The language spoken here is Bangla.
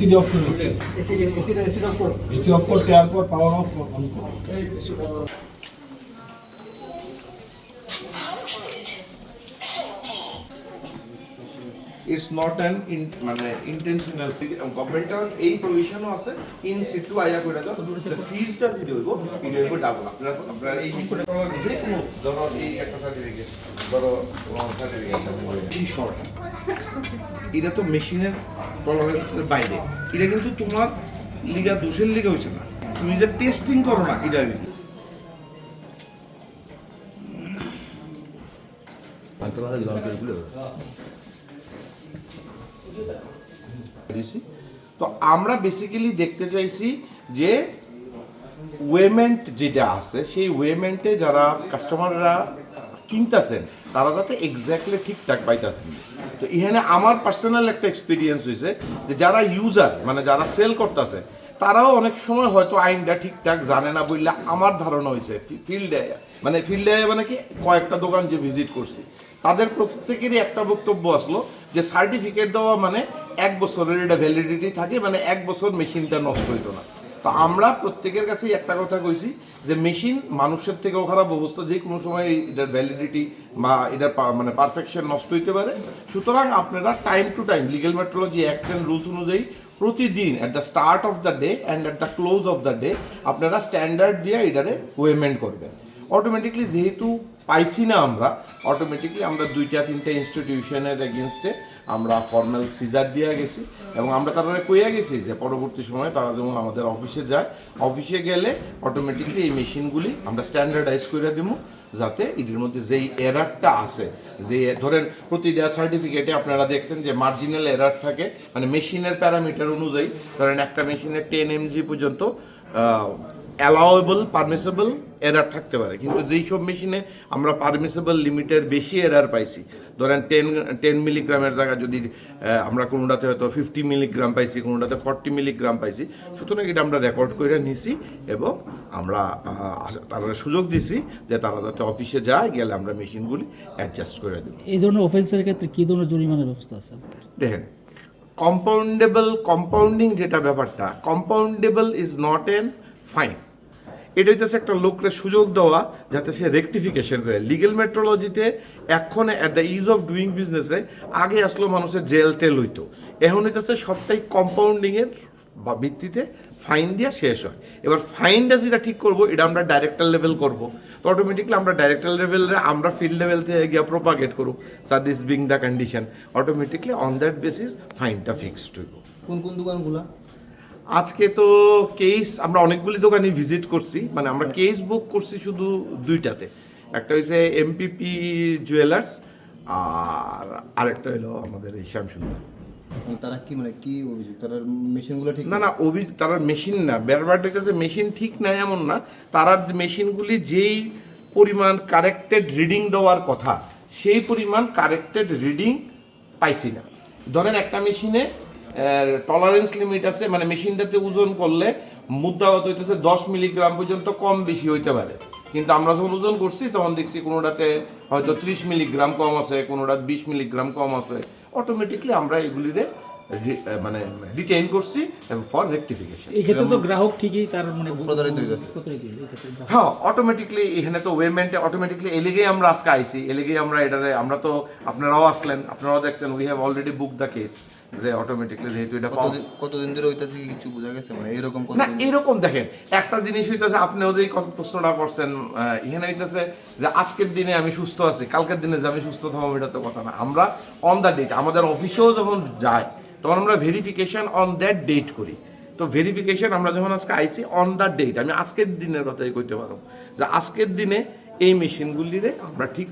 এসিডি অফ করে দিচ্ছে এসি এসিটা এসিটা অফ করো এসি অফ করতে আর পর পাওয়ার অফ অন করো ইটস নট অ্যান মানে ইন্টেনশনাল গভর্নমেন্টের এই প্রভিশনও আছে ইন সিটু আইয়া করে দাও। ফিজটা যেটা হইব, এটা হইব ডাবল আপনার আপনার এই যে কোনো ধরো এই একটা সার্টিফিকেট ধরো সার্টিফিকেট এটা তো মেশিনের টলারেন্সের বাইরে। এটা কিন্তু তোমার লিগা দোষের লিগা হয়েছে না। তুমি যে টেস্টিং করো না, এটা দিছি। তো আমরা বেসিক্যালি দেখতে চাইছি যে ওয়েমেন্ট যেটা আছে, সেই ওয়েমেন্টে যারা কাস্টমাররা কিনতেছেন, তারা যাতে এক্স্যাক্টলি ঠিকঠাক পাইতেছেন। তো এখানে আমার পার্সোনাল একটা এক্সপিরিয়েন্স হয়েছে যে যারা ইউজার মানে যারা সেল করতেছে তারাও অনেক সময় হয়তো আইনটা ঠিকঠাক জানে না বললে আমার ধারণা হয়েছে। ফিল্ডে মানে ফিল্ডে মানে কি, কয়েকটা দোকান যে ভিজিট করছি, তাদের প্রত্যেকেরই একটা বক্তব্য আসলো যে সার্টিফিকেট দেওয়া মানে এক বছরের এটা ভ্যালিডিটি থাকে মানে এক বছর মেশিনটা নষ্ট হইতো না। তো আমরা প্রত্যেকের কাছেই একটা কথা কইছি যে মেশিন মানুষের থেকেও খারাপ অবস্থা, যে কোনো সময় এটার ভ্যালিডিটি বা এটার মানে পারফেকশন নষ্ট হইতে পারে। সুতরাং আপনারা time to time legal metrology act and rules অনুযায়ী প্রতিদিন at the start of the day and at the close of the day আপনারা স্ট্যান্ডার্ড দিয়ে এটারে ওয়েমেন্ট করবেন। অটোমেটিকলি যেহেতু পাইছি না আমরা অটোমেটিকলি আমরা দুইটা, তিনটা ইনস্টিটিউশনের এগেনস্টে আমরা ফর্মাল সিজার দিয়ে গেছি এবং আমরা তারা কইয়া গেছি যে পরবর্তী সময়ে তারা যেমন আমাদের অফিসে যায় অফিসে গেলে অটোমেটিকলি এই মেশিনগুলি আমরা স্ট্যান্ডার্ডাইজ করে দিব যাতে এটির মধ্যে যেই এরারটা আছে যে ধরেন প্রতিটা সার্টিফিকেটে আপনারা দেখছেন যে মার্জিনাল এরার থাকে মানে মেশিনের প্যারামিটার অনুযায়ী ধরেন একটা মেশিনের টেন এমজি পর্যন্ত অ্যালাওয়েবল পারমিসেবল এরার থাকতে পারে। কিন্তু যেই সব মেশিনে আমরা পারমিসেবল লিমিটের বেশি এরার পাইছি ধরেন টেন টেন মিলিগ্রামের জায়গায় যদি আমরা কোনোটাতে হয়তো ফিফটি মিলিগ্রাম পাইছি কোনোটাতে ফর্টি মিলিগ্রাম পাইছি সুতরাং এটা আমরা রেকর্ড করে নিছি এবং আমরা তারা সুযোগ দিছি যে তারা যাতে অফিসে যায় গেলে আমরা মেশিনগুলি অ্যাডজাস্ট করে দেবো। এই ধরনের অফেন্সের ক্ষেত্রে কী ধরনের জরিমানার ব্যবস্থা আছে দেখেন কম্পাউন্ডেবল কম্পাউন্ডিং যেটা ব্যাপারটা compoundable is not an fine এটা হইতেছে একটা লোককে সুযোগ দেওয়া যাতে সে রেকটিফিকেশন করে। লিগেল মেট্রোলজিতে এখন at the ease of doing বিজনেসে আগে আসলো মানুষের জেল টেল হইতো। এখন হইতেছে সবটাই কম্পাউন্ডিংয়ের বা ভিত্তিতে ফাইন দিয়া শেষ হয়। এবার ফাইনটা যেটা ঠিক করব, এটা আমরা ডাইরেক্টর লেভেল করব। তো অটোমেটিকলি আমরা ডাইরেক্টর লেভেলে আমরা ফিল্ড লেভেল থেকে গিয়ে প্রোপাগেট করব sir this being the condition automatically on that basis ফাইনটা fixed হইব। কোন কোন দোকানগুলা? আজকে তো কেস আমরা অনেকগুলি দোকানে ভিজিট করছি মানে আমরা কেস বুক করছি শুধু দুইটাতে। একটা হয়েছে এমপিপি জুয়েলার্স আর আরেকটা হলো আমাদের এই শ্যামসুন্দর। মানে তারা কি মানে কি অভিযোগ? তারা মেশিনগুলো ঠিক না না অভি তারা মেশিন না। ব্যাপারটা হচ্ছে মেশিন ঠিক নাই এমন না। তারা মেশিনগুলি যেই পরিমাণ কারেক্টেড রিডিং দেওয়ার কথা সেই পরিমাণ কারেক্টেড রিডিং পাইছি না। ধরেন একটা মেশিনে টলারেন্স লিমিট আছে মানে মেশিনটাতে ওজন করলে মুদ্রাগত হইতেছে দশ মিলিগ্রাম পর্যন্ত কম বেশি হইতে পারে। কিন্তু আমরা যখন ওজন করছি তখন দেখছি কোনোটাতে হয়তো ত্রিশ মিলিগ্রাম কম আছে কোনোটা বিশ মিলিগ্রাম কম আছে। অটোমেটিকলি আমরা এগুলিরে মানে ডিটেইন করছি ফর রেকটিফিকেশন এই ক্ষেত্রে তো গ্রাহক ঠিকই তার মানে প্রতারিত হয়ে অটোমেটিকলি এখানে তো ওয়েমেন্টে অটোমেটিকলি এলিগেই আমরা আজকে আইছি এলিগেই আমরা এটারে আমরা তো আপনারাও আসলেন আপনারাও দেখছেন we have already book the case যে অটোমেটিকলি যেহেতু এটা কতদিন ধরে হইতাছে কিছু বোঝা গেছে? মানে এরকম না এরকম দেখেন একটা জিনিস হইতেছে আপনিও যে প্রশ্নটা করছেন এখানে হইতেছে যে আজকের দিনে আমি সুস্থ আছি কালকের দিনে যে আমি সুস্থ থাকব এটা তো কথা না। আমরা অন দ্য ডেট আমাদের অফিসেও যখন যাই তখন আমরা ভেরিফিকেশন অন দ্যাট ডেট করি। তো ভেরিফিকেশন আমরা যখন আজকে আইসি অন দ্য ডেট আমি আজকের দিনের কথাই কইতে পারো যে আজকের দিনে এই মেশিনগুলিরে আমরা ঠিক